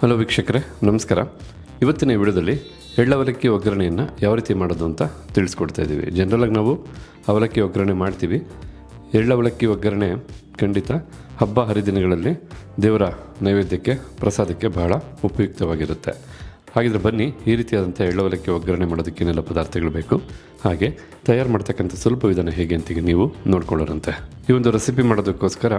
Hello ವೀಕ್ಷಕರೇ, ನಮಸ್ಕಾರ. ಇವತ್ತಿನ ವಿಡಿಯೋದಲ್ಲಿ ಎಳ್ಳವಲಕ್ಕಿ ಒಗ್ಗರಣೆಯನ್ನು ಯಾವ ರೀತಿ ಮಾಡೋದು ಅಂತ ತಿಳಿಸ್ಕೊಡ್ತಾ ಇದ್ದೀವಿ ಜನರಲಾಗಿ ನಾವು ಅವಲಕ್ಕಿ ಒಗ್ಗರಣೆ ಮಾಡ್ತೀವಿ. ಎಳ್ಳವಲಕ್ಕಿ ಒಗ್ಗರಣೆ ಖಂಡಿತ ಹಬ್ಬ ಹರಿದಿನಗಳಲ್ಲಿ ದೇವರ ನೈವೇದ್ಯಕ್ಕೆ, ಪ್ರಸಾದಕ್ಕೆ ಬಹಳ ಉಪಯುಕ್ತವಾಗಿರುತ್ತೆ. ಹಾಗಿದ್ರೆ ಬನ್ನಿ, ಈ ರೀತಿಯಾದಂಥ ಎಳ್ಳವಲಕ್ಕಿ ಒಗ್ಗರಣೆ ಮಾಡೋದಕ್ಕೆ ಏನೆಲ್ಲ ಪದಾರ್ಥಗಳು ಬೇಕು? ಹಾಗೆ ತಯಾರು ಮಾಡ್ತಕ್ಕಂಥ ಸ್ವಲ್ಪ ವಿಧಾನ ಹೇಗೆ ಅಂತೀಗ ನೀವು ನೋಡ್ಕೊಳ್ಳೋರಂತೆ. ಈ ಒಂದು ರೆಸಿಪಿ ಮಾಡೋದಕ್ಕೋಸ್ಕರ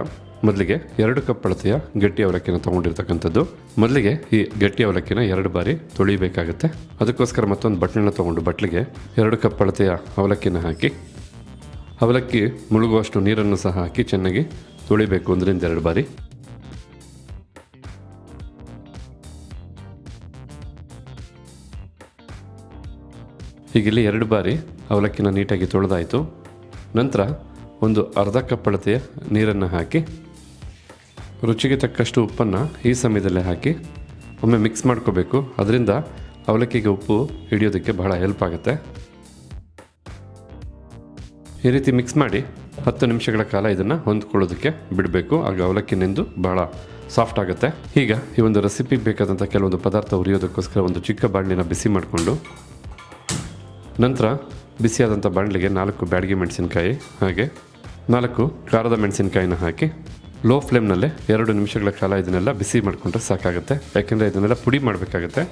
ಮೊದಲಿಗೆ ಎರಡು ಕಪ್ ಅಳತೆಯ ಗಟ್ಟಿ ಅವಲಕ್ಕಿನ ತೊಗೊಂಡಿರ್ತಕ್ಕಂಥದ್ದು. ಮೊದಲಿಗೆ ಈ ಗಟ್ಟಿ ಅವಲಕ್ಕಿನ ಎರಡು ಬಾರಿ ತೊಳಿಬೇಕಾಗುತ್ತೆ. ಅದಕ್ಕೋಸ್ಕರ ಮತ್ತೊಂದು ಬಟ್ಲನ್ನ ತೊಗೊಂಡು ಬಟ್ಲಿಗೆ ಎರಡು ಕಪ್ ಅಳತೆಯ ಅವಲಕ್ಕಿನ ಹಾಕಿ, ಅವಲಕ್ಕಿ ಮುಳುಗುವಷ್ಟು ನೀರನ್ನು ಸಹ ಹಾಕಿ ಚೆನ್ನಾಗಿ ತೊಳಿಬೇಕು ಒಂದರಿಂದ ಎರಡು ಬಾರಿ. ಈಗ ಇಲ್ಲಿ ಎರಡು ಬಾರಿ ಅವಲಕ್ಕಿನ ನೀಟಾಗಿ ತೊಳೆದಾಯಿತು. ನಂತರ ಒಂದು ಅರ್ಧ ಕಪ್ ನೀರನ್ನು ಹಾಕಿ, ರುಚಿಗೆ ತಕ್ಕಷ್ಟು ಉಪ್ಪನ್ನು ಈ ಸಮಯದಲ್ಲೇ ಹಾಕಿ, ಒಮ್ಮೆ ಮಿಕ್ಸ್ ಮಾಡ್ಕೋಬೇಕು. ಅದರಿಂದ ಅವಲಕ್ಕಿಗೆ ಉಪ್ಪು ಹಿಡಿಯೋದಕ್ಕೆ ಬಹಳ ಹೆಲ್ಪ್ ಆಗುತ್ತೆ. ಈ ರೀತಿ ಮಿಕ್ಸ್ ಮಾಡಿ ಹತ್ತು ನಿಮಿಷಗಳ ಕಾಲ ಇದನ್ನು ಹೊಂದ್ಕೊಳ್ಳೋದಕ್ಕೆ ಬಿಡಬೇಕು. ಆಗ ಅವಲಕ್ಕಿ ನೆಂದು ಬಹಳ ಸಾಫ್ಟ್ ಆಗುತ್ತೆ. ಈಗ ಈ ಒಂದು ರೆಸಿಪಿಗೆ ಬೇಕಾದಂಥ ಕೆಲವೊಂದು ಪದಾರ್ಥ ಉರಿಯೋದಕ್ಕೋಸ್ಕರ ಒಂದು ಚಿಕ್ಕ ಬಾಣಲಿನ ಬಿಸಿ ಮಾಡಿಕೊಂಡು ನಂತರ ಬಿಸಿಯಾದಂಥ ಬಾಣಲಿಗೆ ನಾಲ್ಕು ಬ್ಯಾಡಗಿ ಮೆಣಸಿನಕಾಯಿ ಹಾಗೆ ನಾಲ್ಕು ಖಾರದ ಮೆಣಸಿನಕಾಯಿನ ಹಾಕಿ ಲೋ ಫ್ಲೇಮ್ನಲ್ಲೇ ಎರಡು ನಿಮಿಷಗಳ ಕಾಲ ಇದನ್ನೆಲ್ಲ ಬಿಸಿ ಮಾಡಿಕೊಂಡ್ರೆ ಸಾಕಾಗುತ್ತೆ. ಯಾಕೆಂದರೆ ಇದನ್ನೆಲ್ಲ ಪುಡಿ ಮಾಡಬೇಕಾಗತ್ತೆ.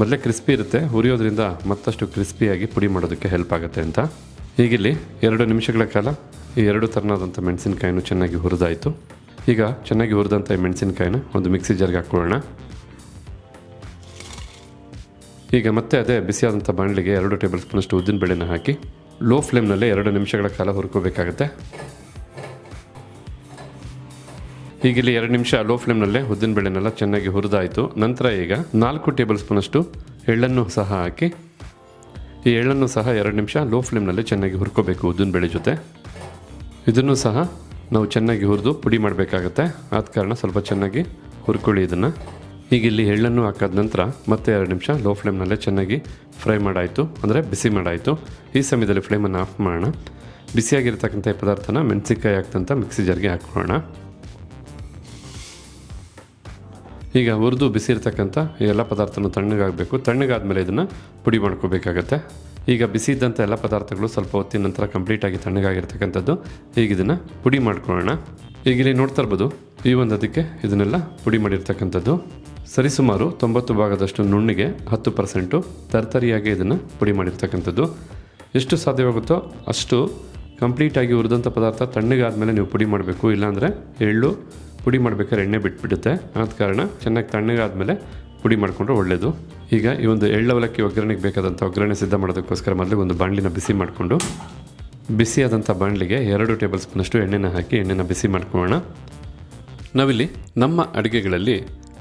ಮೊದಲೇ ಕ್ರಿಸ್ಪಿ ಇರುತ್ತೆ. ಹುರಿಯೋದ್ರಿಂದ ಮತ್ತಷ್ಟು ಕ್ರಿಸ್ಪಿಯಾಗಿ ಪುಡಿ ಮಾಡೋದಕ್ಕೆ ಹೆಲ್ಪ್ ಆಗುತ್ತೆ ಅಂತ. ಈಗಿಲ್ಲಿ ಎರಡು ನಿಮಿಷಗಳ ಕಾಲ ಈ ಎರಡು ಥರನಾದಂಥ ಮೆಣಸಿನಕಾಯಿನೂ ಚೆನ್ನಾಗಿ ಹುರಿದಾಯಿತು. ಈಗ ಚೆನ್ನಾಗಿ ಹುರಿದಂಥ ಈ ಮೆಣಸಿನಕಾಯಿನ ಒಂದು ಮಿಕ್ಸಿ ಜಾರ್ಗೆ ಹಾಕ್ಕೊಳ್ಳೋಣ. ಈಗ ಮತ್ತೆ ಅದೇ ಬಿಸಿಯಾದಂಥ ಬಾಣಲಿಗೆ ಎರಡು ಟೇಬಲ್ ಸ್ಪೂನಷ್ಟು ಉದ್ದಿನ ಬೇಳೆನ ಹಾಕಿ ಲೋ ಫ್ಲೇಮ್ನಲ್ಲೇ ಎರಡು ನಿಮಿಷಗಳ ಕಾಲ ಹುರ್ಕೋಬೇಕಾಗುತ್ತೆ. ಈಗ ಇಲ್ಲಿ ಎರಡು ನಿಮಿಷ ಲೋ ಫ್ಲೇಮ್ನಲ್ಲೇ ಉದ್ದಿನ ಬೇಳೆನೆಲ್ಲ ಚೆನ್ನಾಗಿ ಹುರಿದಾಯಿತು. ನಂತರ ಈಗ ನಾಲ್ಕು ಟೇಬಲ್ ಸ್ಪೂನಷ್ಟು ಎಳ್ಳನ್ನು ಸಹ ಹಾಕಿ, ಈ ಎಳ್ಳನ್ನು ಸಹ ಎರಡು ನಿಮಿಷ ಲೋ ಫ್ಲೇಮ್ನಲ್ಲೇ ಚೆನ್ನಾಗಿ ಹುರ್ಕೋಬೇಕು ಉದ್ದಿನ ಬೇಳೆ ಜೊತೆ. ಇದನ್ನು ಸಹ ನಾವು ಚೆನ್ನಾಗಿ ಹುರಿದು ಪುಡಿ ಮಾಡಬೇಕಾಗತ್ತೆ. ಆದ ಕಾರಣ ಸ್ವಲ್ಪ ಚೆನ್ನಾಗಿ ಹುರ್ಕೊಳ್ಳಿ ಇದನ್ನು. ಈಗ ಇಲ್ಲಿ ಎಳ್ಳನ್ನು ಹಾಕಾದ ನಂತರ ಮತ್ತೆ ಎರಡು ನಿಮಿಷ ಲೋ ಫ್ಲೇಮ್ನಲ್ಲೇ ಚೆನ್ನಾಗಿ ಫ್ರೈ ಮಾಡಾಯಿತು. ಅಂದರೆ ಬಿಸಿ ಮಾಡಾಯಿತು. ಈ ಸಮಯದಲ್ಲಿ ಫ್ಲೇಮನ್ನು ಆಫ್ ಮಾಡೋಣ. ಬಿಸಿಯಾಗಿರ್ತಕ್ಕಂಥ ಈ ಪದಾರ್ಥನ ಮೆಣಸಿನ್ಕಾಯಿ ಹಾಕ್ತಂತ ಮಿಕ್ಸಿ ಜಾರ್ಗೆ ಹಾಕ್ಕೊಳ್ಳೋಣ. ಈಗ ಹುರಿದು ಬಿಸಿ ಇರ್ತಕ್ಕಂಥ ಎಲ್ಲ ಪದಾರ್ಥನೂ ತಣ್ಣಗಾಗಬೇಕು. ತಣ್ಣಗಾದ್ಮೇಲೆ ಇದನ್ನು ಪುಡಿ ಮಾಡ್ಕೋಬೇಕಾಗತ್ತೆ. ಈಗ ಬಿಸಿ ಇದ್ದಂಥ ಎಲ್ಲ ಪದಾರ್ಥಗಳು ಸ್ವಲ್ಪ ಹೊತ್ತಿನ ನಂತರ ಕಂಪ್ಲೀಟಾಗಿ ತಣ್ಣಗಾಗಿರ್ತಕ್ಕಂಥದ್ದು. ಈಗ ಇದನ್ನು ಪುಡಿ ಮಾಡ್ಕೊಳ್ಳೋಣ. ಈಗ ಇಲ್ಲಿ ನೋಡ್ತಾ ಇರ್ಬೋದು, ಈ ಒಂದು ಅದಕ್ಕೆ ಇದನ್ನೆಲ್ಲ ಪುಡಿ ಮಾಡಿರ್ತಕ್ಕಂಥದ್ದು. ಸರಿಸುಮಾರು ತೊಂಬತ್ತು ಭಾಗದಷ್ಟು ನುಣ್ಣಿಗೆ ಹತ್ತು ಪರ್ಸೆಂಟು ತರ್ತರಿಯಾಗಿ ಇದನ್ನು ಪುಡಿ ಮಾಡಿರ್ತಕ್ಕಂಥದ್ದು. ಎಷ್ಟು ಸಾಧ್ಯವಾಗುತ್ತೋ ಅಷ್ಟು ಕಂಪ್ಲೀಟಾಗಿ ಹುರಿದಂಥ ಪದಾರ್ಥ ತಣ್ಣಗಾದ್ಮೇಲೆ ನೀವು ಪುಡಿ ಮಾಡಬೇಕು. ಇಲ್ಲಾಂದರೆ ಎಳ್ಳು ಪುಡಿ ಮಾಡಬೇಕಾದ್ರೆ ಎಣ್ಣೆ ಬಿಟ್ಬಿಡುತ್ತೆ. ಆದ ಕಾರಣ ಚೆನ್ನಾಗಿ ತಣ್ಣಗಾದ ಮೇಲೆ ಪುಡಿ ಮಾಡಿಕೊಂಡ್ರೆ ಒಳ್ಳೆಯದು ಈಗ ಈ ಒಂದು ಎಳ್ಳು ಅವಲಕ್ಕಿ ಒಗ್ಗರಣೆಗೆ ಬೇಕಾದಂಥ ಒಗ್ಗರಣೆ ಸಿದ್ಧ ಮಾಡೋದಕ್ಕೋಸ್ಕರ ಮೊದಲು ಒಂದು ಬಾಣಲಿನ ಬಿಸಿ ಮಾಡಿಕೊಂಡು ಬಿಸಿಯಾದಂಥ ಬಾಣಲಿಗೆ ಎರಡು ಟೇಬಲ್ ಸ್ಪೂನಷ್ಟು ಎಣ್ಣೆನ ಹಾಕಿ ಎಣ್ಣೆನ ಬಿಸಿ ಮಾಡ್ಕೊಳ್ಳೋಣ. ನಾವಿಲ್ಲಿ ನಮ್ಮ ಅಡುಗೆಗಳಲ್ಲಿ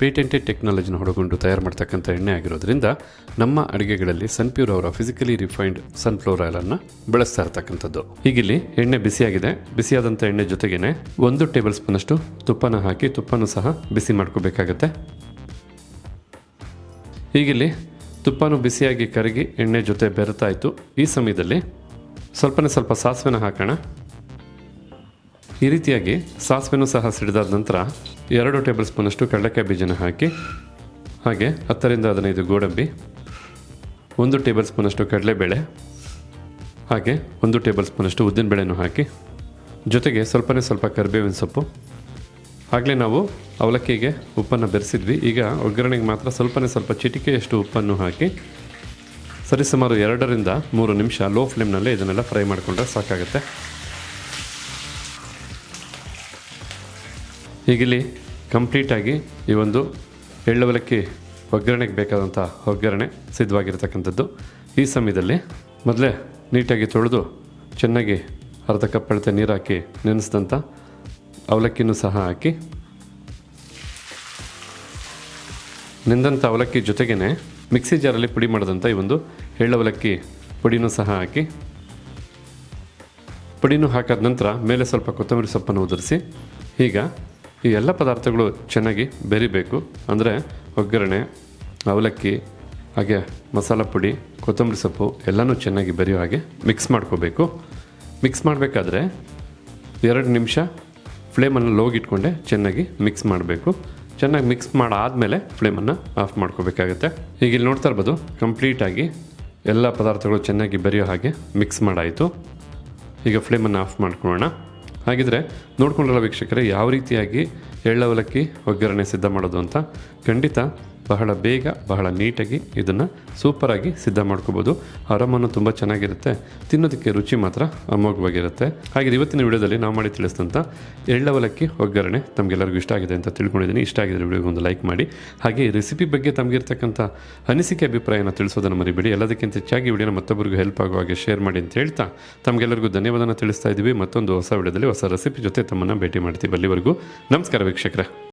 ಪೇಟೆಂಟೆಡ್ ಟೆಕ್ನಾಲಜಿನ ಹೊಡಗೊಂಡು ತಯಾರು ಮಾಡ್ತಕ್ಕಂಥ ಎಣ್ಣೆ ಆಗಿರೋದ್ರಿಂದ ನಮ್ಮ ಅಡುಗೆಗಳಲ್ಲಿ ಸನ್ಪ್ಯೂರ್ ಅವರ ಫಿಸಿಕಲಿ ರಿಫೈನ್ಡ್ ಸನ್ಫ್ಲವರ್ ಆಯಿಲನ್ನು ಬಳಸ್ತಾ ಇರ್ತಕ್ಕಂಥದ್ದು. ಹೀಗಿಲ್ಲಿ ಎಣ್ಣೆ ಬಿಸಿಯಾಗಿದೆ. ಬಿಸಿಯಾದಂಥ ಎಣ್ಣೆ ಜೊತೆಗೇನೆ ಒಂದು ಟೇಬಲ್ ಸ್ಪೂನಷ್ಟು ತುಪ್ಪನ ಹಾಕಿ ತುಪ್ಪನೂ ಸಹ ಬಿಸಿ ಮಾಡ್ಕೋಬೇಕಾಗತ್ತೆ. ಹೀಗಿಲ್ಲಿ ತುಪ್ಪನೂ ಬಿಸಿಯಾಗಿ ಕರಗಿ ಎಣ್ಣೆ ಜೊತೆ ಬೆರೆತಾಯಿತು. ಈ ಸಮಯದಲ್ಲಿ ಸ್ವಲ್ಪನೇ ಸ್ವಲ್ಪ ಸಾಸಿವೆನ ಹಾಕೋಣ. ಈ ರೀತಿಯಾಗಿ ಸಾಸಿವೆನೂ ಸಹ ಸಿಡಿದಾದ ನಂತರ ಎರಡು ಟೇಬಲ್ ಸ್ಪೂನಷ್ಟು ಕಡಲೆಕಾಯಿ ಬೀಜನ ಹಾಕಿ, ಹಾಗೆ ಹತ್ತರಿಂದ ಹದಿನೈದು ಗೋಡಂಬಿ, ಒಂದು ಟೇಬಲ್ ಸ್ಪೂನಷ್ಟು ಕಡಲೆಬೇಳೆ, ಹಾಗೆ ಒಂದು ಟೇಬಲ್ ಸ್ಪೂನಷ್ಟು ಉದ್ದಿನಬೇಳೆನೂ ಹಾಕಿ, ಜೊತೆಗೆ ಸ್ವಲ್ಪನೇ ಸ್ವಲ್ಪ ಕರಿಬೇವಿನ ಸೊಪ್ಪು. ಆಗಲೇ ನಾವು ಅವಲಕ್ಕಿಗೆ ಉಪ್ಪನ್ನು ಬೆರೆಸಿದ್ವಿ. ಈಗ ಒಗ್ಗರಣೆಗೆ ಮಾತ್ರ ಸ್ವಲ್ಪನೇ ಸ್ವಲ್ಪ ಚಿಟಿಕೆಯಷ್ಟು ಉಪ್ಪನ್ನು ಹಾಕಿ, ಸರಿಸುಮಾರು ಎರಡರಿಂದ ಮೂರು ನಿಮಿಷ ಲೋ ಫ್ಲೇಮ್ನಲ್ಲೇ ಇದನ್ನೆಲ್ಲ ಫ್ರೈ ಮಾಡಿಕೊಂಡ್ರೆ ಸಾಕಾಗುತ್ತೆ. ಹೀಗಿಲ್ಲಿ ಕಂಪ್ಲೀಟಾಗಿ ಈ ಒಂದು ಎಳ್ಳವಲಕ್ಕಿ ಒಗ್ಗರಣೆಗೆ ಬೇಕಾದಂಥ ಒಗ್ಗರಣೆ ಸಿದ್ಧವಾಗಿರ್ತಕ್ಕಂಥದ್ದು. ಈ ಸಮಯದಲ್ಲಿ ಮೊದಲೇ ನೀಟಾಗಿ ತೊಳೆದು ಚೆನ್ನಾಗಿ ಅರ್ಧ ಕಪ್ ಅಳತೆ ನೀರು ಹಾಕಿ ನೆನೆಸಿದಂಥ ಅವಲಕ್ಕಿನೂ ಸಹ ಹಾಕಿ. ನೆಂದಂಥ ಅವಲಕ್ಕಿ ಜೊತೆಗೇ ಮಿಕ್ಸಿ ಜಾರಲ್ಲಿ ಪುಡಿ ಮಾಡಿದಂಥ ಈ ಒಂದು ಎಳ್ಳವಲಕ್ಕಿ ಪುಡಿನೂ ಸಹ ಹಾಕಿ. ಪುಡಿನೂ ಹಾಕಾದ ನಂತರ ಮೇಲೆ ಸ್ವಲ್ಪ ಕೊತ್ತಂಬರಿ ಸೊಪ್ಪನ್ನು ಉದುರಿಸಿ. ಈಗ ಈ ಎಲ್ಲ ಪದಾರ್ಥಗಳು ಚೆನ್ನಾಗಿ ಬೆರಿಬೇಕು. ಅಂದರೆ ಒಗ್ಗರಣೆ, ಅವಲಕ್ಕಿ, ಹಾಗೆ ಮಸಾಲ ಪುಡಿ, ಕೊತ್ತಂಬರಿ ಸೊಪ್ಪು ಎಲ್ಲನೂ ಚೆನ್ನಾಗಿ ಬೆರೆಯೋ ಹಾಗೆ ಮಿಕ್ಸ್ ಮಾಡ್ಕೋಬೇಕು. ಮಿಕ್ಸ್ ಮಾಡಬೇಕಾದ್ರೆ ಎರಡು ನಿಮಿಷ ಫ್ಲೇಮನ್ನು ಲೋಗ್ ಇಟ್ಕೊಂಡೆ ಚೆನ್ನಾಗಿ ಮಿಕ್ಸ್ ಮಾಡಬೇಕು. ಚೆನ್ನಾಗಿ ಮಿಕ್ಸ್ ಮಾಡಾದಮೇಲೆ ಫ್ಲೇಮನ್ನು ಆಫ್ ಮಾಡ್ಕೋಬೇಕಾಗುತ್ತೆ. ಈಗ ಇಲ್ಲಿ ನೋಡ್ತಾ ಇರ್ಬೋದು ಕಂಪ್ಲೀಟಾಗಿ ಎಲ್ಲ ಪದಾರ್ಥಗಳು ಚೆನ್ನಾಗಿ ಬೆರೆಯೋ ಹಾಗೆ ಮಿಕ್ಸ್ ಮಾಡಾಯಿತು. ಈಗ ಫ್ಲೇಮನ್ನು ಆಫ್ ಮಾಡ್ಕೊಳ್ಳೋಣ. ಹಾಗಿದ್ರೆ ನೋಡ್ಕೊಂಡ್ರಲ್ಲ ವೀಕ್ಷಕರೇ ಯಾವ ರೀತಿಯಾಗಿ ಎಳ್ಳವಲಕ್ಕಿ ಒಗ್ಗರಣೆ ಸಿದ್ಧ ಮಾಡೋದು ಅಂತ ಖಂಡಿತ ಬಹಳ ಬೇಗ, ಬಹಳ ನೀಟಾಗಿ ಇದನ್ನು ಸೂಪರಾಗಿ ಸಿದ್ಧ ಮಾಡ್ಕೋಬೋದು. ಆರಾಮನ್ನು ತುಂಬ ಚೆನ್ನಾಗಿರುತ್ತೆ. ತಿನ್ನೋದಕ್ಕೆ ರುಚಿ ಮಾತ್ರ ಅಮೋಘವಾಗಿರುತ್ತೆ. ಹಾಗೆ ಇವತ್ತಿನ ವಿಡಿಯೋದಲ್ಲಿ ನಾವು ಮಾಡಿ ತಿಳಿಸಿದಂಥ ಎಳ್ಳವಲಕ್ಕಿ ಒಗ್ಗರಣೆ ತಮಗೆಲ್ಲರಿಗೂ ಇಷ್ಟ ಆಗಿದೆ ಅಂತ ತಿಳ್ಕೊಂಡಿದ್ದೀನಿ. ಇಷ್ಟ ಆಗಿದ್ರೆ ವಿಡಿಯೋಗೆ ಒಂದು ಲೈಕ್ ಮಾಡಿ. ಹಾಗೆ ರೆಸಿಪಿ ಬಗ್ಗೆ ತಮಗಿರ್ತಕ್ಕಂಥ ಅನಿಸಿಕೆ ಅಭಿಪ್ರಾಯನ ತಿಳಿಸೋದನ್ನು ಮರಿಬೇಡಿ. ಎಲ್ಲದಕ್ಕಿಂತ ಹೆಚ್ಚಾಗಿ ವಿಡಿಯೋನ ಮತ್ತೊಬ್ಬರಿಗೂ ಹೆಲ್ಪ್ ಆಗುವ ಹಾಗೆ ಶೇರ್ ಮಾಡಿ ಅಂತ ಹೇಳ್ತಾ ತಮಗೆಲ್ಲರಿಗೂ ಧನ್ಯವಾದನ ತಿಳಿಸ್ತಾ ಇದ್ದೀವಿ ಮತ್ತೊಂದು ಹೊಸ ವಿಡಿಯೋದಲ್ಲಿ ಹೊಸ ರೆಸಿಪಿ ಜೊತೆ ತಮ್ಮನ್ನು ಭೇಟಿ ಮಾಡ್ತೀವಿ ಅಲ್ಲಿವರೆಗೂ. ನಮಸ್ಕಾರ ವೀಕ್ಷಕರೇ.